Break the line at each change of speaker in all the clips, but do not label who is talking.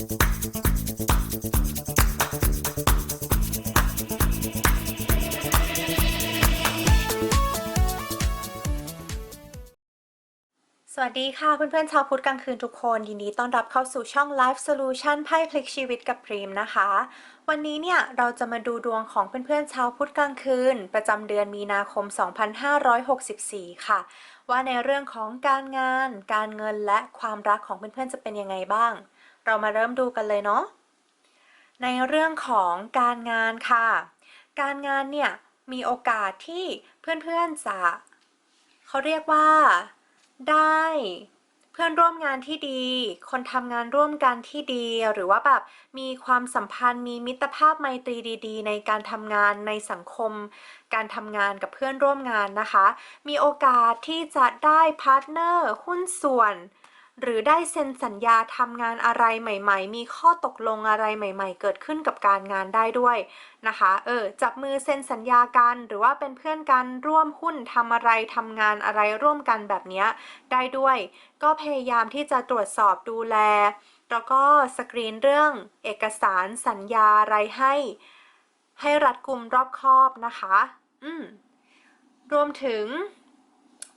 สวัสดีค่ะ เพื่อนๆชาวพุธกลางคืนทุกคน ยินดีต้อนรับเข้าสู่ช่อง Life Solution ไพ่พลิกชีวิตกับพรีมนะคะ วันนี้เนี่ยเราจะมาดูดวงของเพื่อนๆชาวพุธกลางคืน ประจำเดือนมีนาคม 2564 ค่ะ ว่าในเรื่องของการงาน การเงินและความรักของเพื่อนๆจะเป็นยังไงบ้าง เรามาเริ่มดูกันเลยเนาะในเรื่องของการงานค่ะ การงานเนี่ยมีโอกาสที่เพื่อนๆจะเขาเรียกว่า ได้เพื่อนร่วมงานที่ดี คนทำงานร่วมกันที่ดี หรือว่าแบบมีความสัมพันธ์ มีมิตรภาพไมตรีดีๆ ในการทำงานในสังคม การทำงานกับเพื่อนร่วมงานนะคะ มีโอกาสที่จะได้พาร์ทเนอร์ หุ้นส่วน หรือได้เซ็นสัญญาทำงานอะไรใหม่ ๆ มีข้อตกลงอะไรใหม่ ๆ เกิดขึ้นกับการงานได้ด้วยนะคะ เออ จับมือเซ็นสัญญากันหรือว่าเป็นเพื่อนกันร่วมหุ้นทำอะไรทำงานอะไรร่วมกันแบบนี้ได้ด้วย ก็พยายามที่จะตรวจสอบดูแล แล้วก็สกรีนเรื่องเอกสารสัญญาอะไรให้ ให้รัดกุมรอบคอบนะคะ อืมรวมถึง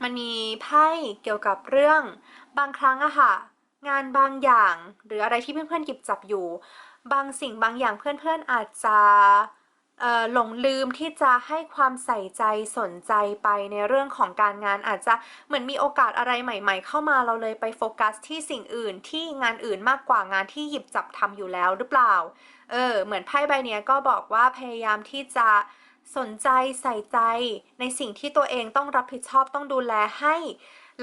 มันมีไพ่เกี่ยวกับเรื่องบางครั้งอะค่ะ งานบางอย่าง หรืออะไรที่เพื่อนๆหยิบจับอยู่ บางสิ่งบางอย่างเพื่อนๆอาจจะหลงลืมที่จะให้ความใส่ใจสนใจไปในเรื่องของการงานอาจจะเหมือนมีโอกาสอะไรใหม่ ๆ เข้ามาเราเลยไปโฟกัสที่สิ่งอื่นที่งานอื่นมากกว่างานที่หยิบจับทำอยู่แล้วหรือเปล่า เออเหมือนไพ่ใบเนี้ยก็บอกว่าพยายามที่จะ สนใจใส่ใจในสิ่งที่ตัวเองต้องรับผิดชอบต้องดูแลให้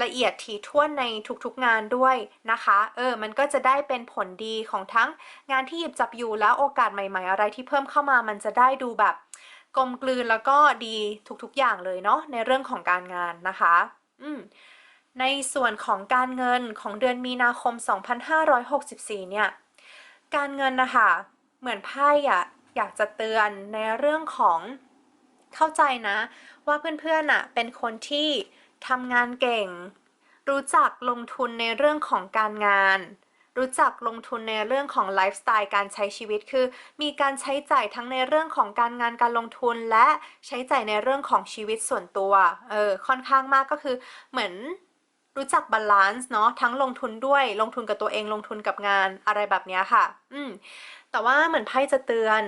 ละเอียดถี่ถ้วนในทุกๆงานด้วยนะคะ เออ มันก็จะได้เป็นผลดีของทั้งงานที่หยิบจับอยู่แล้วโอกาสใหม่ๆ อะไรที่เพิ่มเข้ามามันจะได้ดูแบบกลมกลืนแล้วก็ดีทุกๆอย่างเลยเนาะในเรื่องของการงานนะคะ อืมในส่วนของการเงินของเดือนมีนาคม 2564 เนี่ย การเงินนะคะ เหมือนไพ่อะอยากจะเตือนในเรื่องของ เข้าใจนะ ว่าเพื่อนๆอะเป็นคนที่ทำงานเก่ง รู้จักลงทุนในเรื่องของการงาน รู้จักลงทุนในเรื่องของไลฟ์สไตล์การใช้ชีวิตคือ มีการใช้จ่ายทั้งในเรื่องของการงานการลงทุนและใช้จ่ายในเรื่องของชีวิตส่วนตัวเออค่อนข้างมากก็คือเหมือนรู้จักบาลานซ์เนาะทั้งลงทุนด้วยลงทุนกับตัวเองลงทุนกับงานอะไรแบบนี้ค่ะ อืมแต่ว่าเหมือนไพ่จะเตือน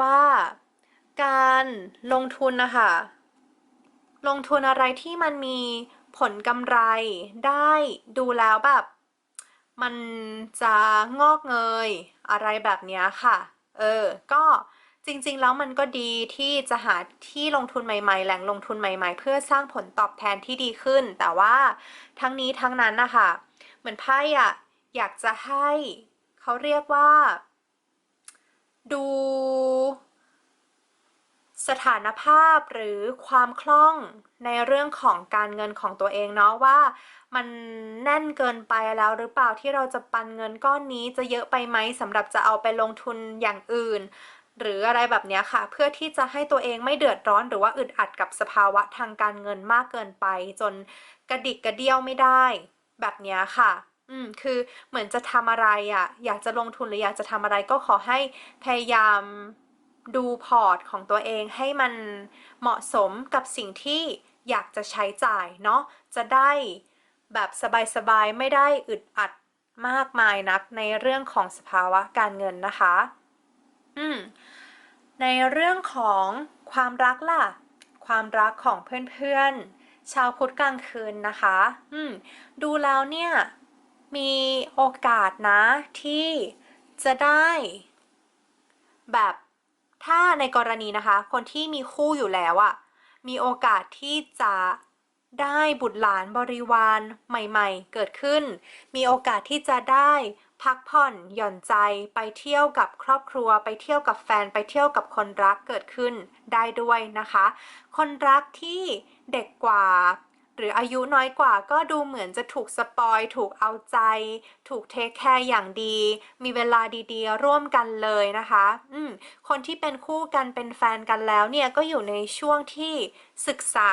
ว่า การลงทุนนะคะลงทุนอะไรที่มันมีผลกำไรได้ดูแล้วแบบ มันจะงอกเงยอะไรแบบนี้ค่ะ เออ ก็จริงๆ แล้วมันก็ดีที่จะหาที่ลงทุนใหม่ ๆ แหล่งลงทุนใหม่ๆ เพื่อสร้างผลตอบแทนที่ดีขึ้น แต่ว่าทั้งนี้ทั้งนั้นนะคะเหมือนไพ่อะอยากจะให้เขาเรียกว่า ดู สถานภาพหรือความคล่องในเรื่องของการเงินของตัวเองเนาะว่ามันแน่นเกินไปแล้วหรือเปล่าที่เราจะปันเงินก้อนนี้จะเยอะไปไหมสำหรับจะเอาไปลงทุนอย่างอื่น หรืออะไรแบบนี้ค่ะ เพื่อที่จะให้ตัวเองไม่เดือดร้อนหรือว่าอึดอัดกับสภาวะทางการเงินมากเกินไป จนกระดิกกระเดี้ยวไม่ได้ แบบนี้ค่ะอืมคือเหมือนจะทำอะไรอะ่ะ อยากจะลงทุนหรืออยากจะทำอะไรก็ขอให้พยายาม ดูพอร์ตของตัวเองให้มันเหมาะสมกับสิ่งที่อยากจะใช้จ่ายเนาะจะได้แบบสบายๆ ไม่ได้อึดอัดมากมายนักในเรื่องของสภาวะการเงินนะคะ อืม ในเรื่องของความรักล่ะ ความรักของเพื่อนๆ ชาวพุธกลางคืนนะคะ อืม ดูแล้วเนี่ย มีโอกาสนะที่จะได้ แบบ ถ้าในกรณีนะคะ คนที่มีคู่อยู่แล้วอะมีโอกาสที่จะได้บุตรหลานบริวารใหม่ ๆ เกิดขึ้น มีโอกาสที่จะได้พักผ่อนหย่อนใจไปเที่ยวกับครอบครัว ไปเที่ยวกับแฟนไปเที่ยวกับคนรักเกิดขึ้นได้ด้วยนะคะ คนรักที่เด็กกว่า หรืออายุน้อยกว่าก็ดูเหมือนจะถูกสปอย ถูกเอาใจ ถูกเทคแคร์อย่างดี มีเวลาดีๆ ร่วมกันเลยนะคะ อืมคนที่เป็นคู่กันเป็นแฟนกันแล้วเนี่ยก็อยู่ในช่วงที่ศึกษา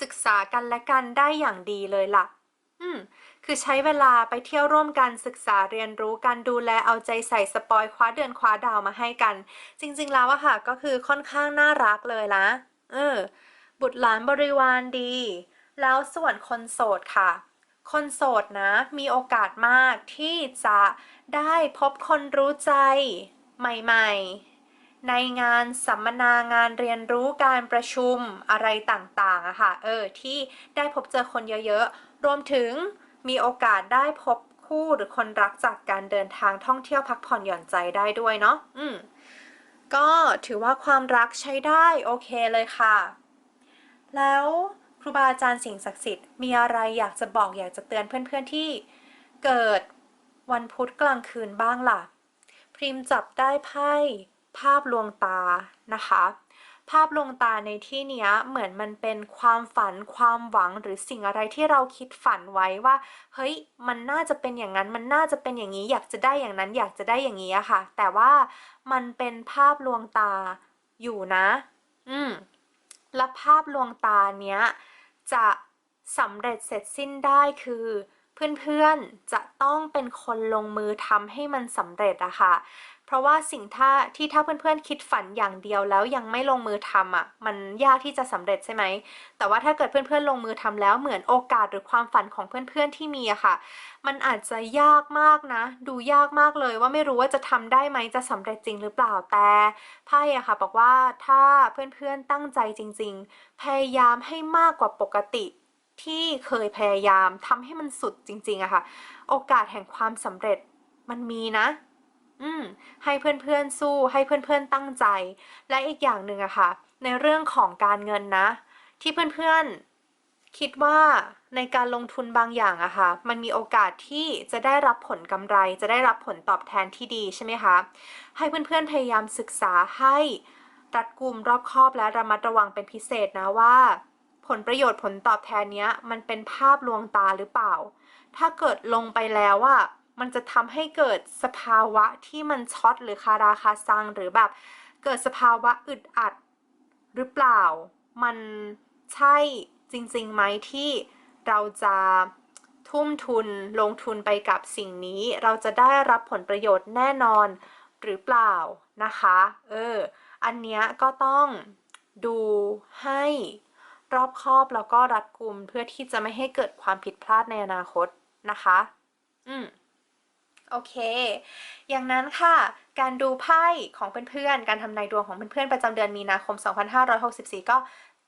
ศึกษากันและกันได้อย่างดีเลยล่ะ อืมคือใช้เวลาไปเที่ยวร่วมกันศึกษาเรียนรู้กันดูแลเอาใจใส่สปอยคว้าเดือนคว้าดาวมาให้กัน จริง ๆ แล้วอะค่ะก็คือค่อนข้างน่ารักเลยนะเออ บุตรหลานบริวารดี แล้วส่วนคนโสดค่ะ คนโสดนะมีโอกาสมากที่จะได้พบคนรู้ใจใหม่ๆ ในงานสัมมนางานเรียนรู้การประชุมอะไรต่างๆอะค่ะ เออ ที่ได้พบเจอคนเยอะๆ รวมถึงมีโอกาสได้พบคู่หรือคนรักจากการเดินทางท่องเที่ยวพักผ่อนหย่อนใจได้ด้วยเนาะ อืม ก็ถือว่าความรักใช้ได้โอเคเลยค่ะ แล้วครูบาอาจารย์สิ่งศักดิ์สิทธิ์มีอะไรอยากจะบอกอยากจะเตือนเพื่อนๆที่เกิดวันพุธกลางคืนบ้างล่ะ พริมจับได้ไพ่ภาพลวงตานะคะ ภาพลวงตาในที่นี้เหมือนมันเป็นความฝันความหวังหรือสิ่งอะไรที่เราคิดฝันไว้ว่า เฮ้ย มันน่าจะเป็นอย่างนั้นมันน่าจะเป็นอย่างนี้ อยากจะได้อย่างนั้น อยากจะได้อย่างนี้อะค่ะ แต่ว่ามันเป็นภาพลวงตาอยู่นะ อืม และภาพลวงตาเนี้ยจะสำเร็จเสร็จสิ้นได้คือ เพื่อนๆจะต้องเป็นคนลงมือทำให้มันสำเร็จอะค่ะ เพราะว่าสิ่งถ้าที่ถ้าเพื่อนๆคิดฝันอย่างเดียวแล้วยังไม่ลงมือทำอะมันยากที่จะสำเร็จใช่ไหม แต่ว่าถ้าเกิดเพื่อนๆลงมือทำแล้วเหมือนโอกาสหรือความฝันของเพื่อนๆที่มีอะค่ะ มันอาจจะยากมากนะ ดูยากมากเลยว่าไม่รู้ว่าจะทำได้ไหมจะสำเร็จจริงหรือเปล่าแต่ไพ่อะค่ะ บอกว่าถ้าเพื่อนๆตั้งใจจริง ๆ พยายามให้มากกว่าปกติที่เคยพยายามทำให้มันสุดจริงๆอะค่ะ โอกาสแห่งความสำเร็จมันมีนะ อืมให้เพื่อนๆสู้ให้เพื่อนๆตั้งใจ และอีกอย่างหนึ่งอะค่ะ ในเรื่องของการเงินนะ ที่เพื่อนๆคิดว่าในการลงทุนบางอย่างอะค่ะ มันมีโอกาสที่จะได้รับผลกำไร จะได้รับผลตอบแทนที่ดีใช่ไหมคะให้เพื่อนๆพยายามศึกษาให้รัดกุมรอบคอบและระมัดระวังเป็นพิเศษนะว่า ผลประโยชน์ผลตอบแทนเนี้ยมันเป็นภาพลวงตาหรือเปล่า ถ้าเกิดลงไปแล้วอะ มันจะทำให้เกิดสภาวะที่มันช็อตหรือคาราคาซังหรือแบบเกิดสภาวะอึดอัดหรือเปล่า มันใช่จริงๆไหมที่เราจะทุ่มทุนลงทุนไปกับสิ่งนี้ เราจะได้รับผลประโยชน์แน่นอนหรือเปล่านะคะ เออ อันเนี้ยก็ต้องดูให้รอบคอบแล้วก็รัดกุมเพื่อที่จะไม่ให้เกิดความผิดพลาดในอนาคตนะคะ อืม โอเค อย่างนั้นค่ะ การดูไพ่ของเพื่อนๆ การทำนายดวงของเพื่อนๆ ประจำเดือนมีนาคม 2564 ก็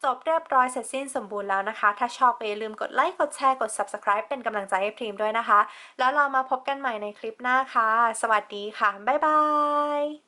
จบเรียบร้อยเสร็จสิ้นสมบูรณ์แล้วนะคะ ถ้าชอบก็อย่าลืมกดไลค์ กดแชร์ กด subscribe เป็นกำลังใจให้พรีมด้วยนะคะ แล้วเรามาพบกันใหม่ในคลิปหน้าค่ะ สวัสดีค่ะ บ๊ายบาย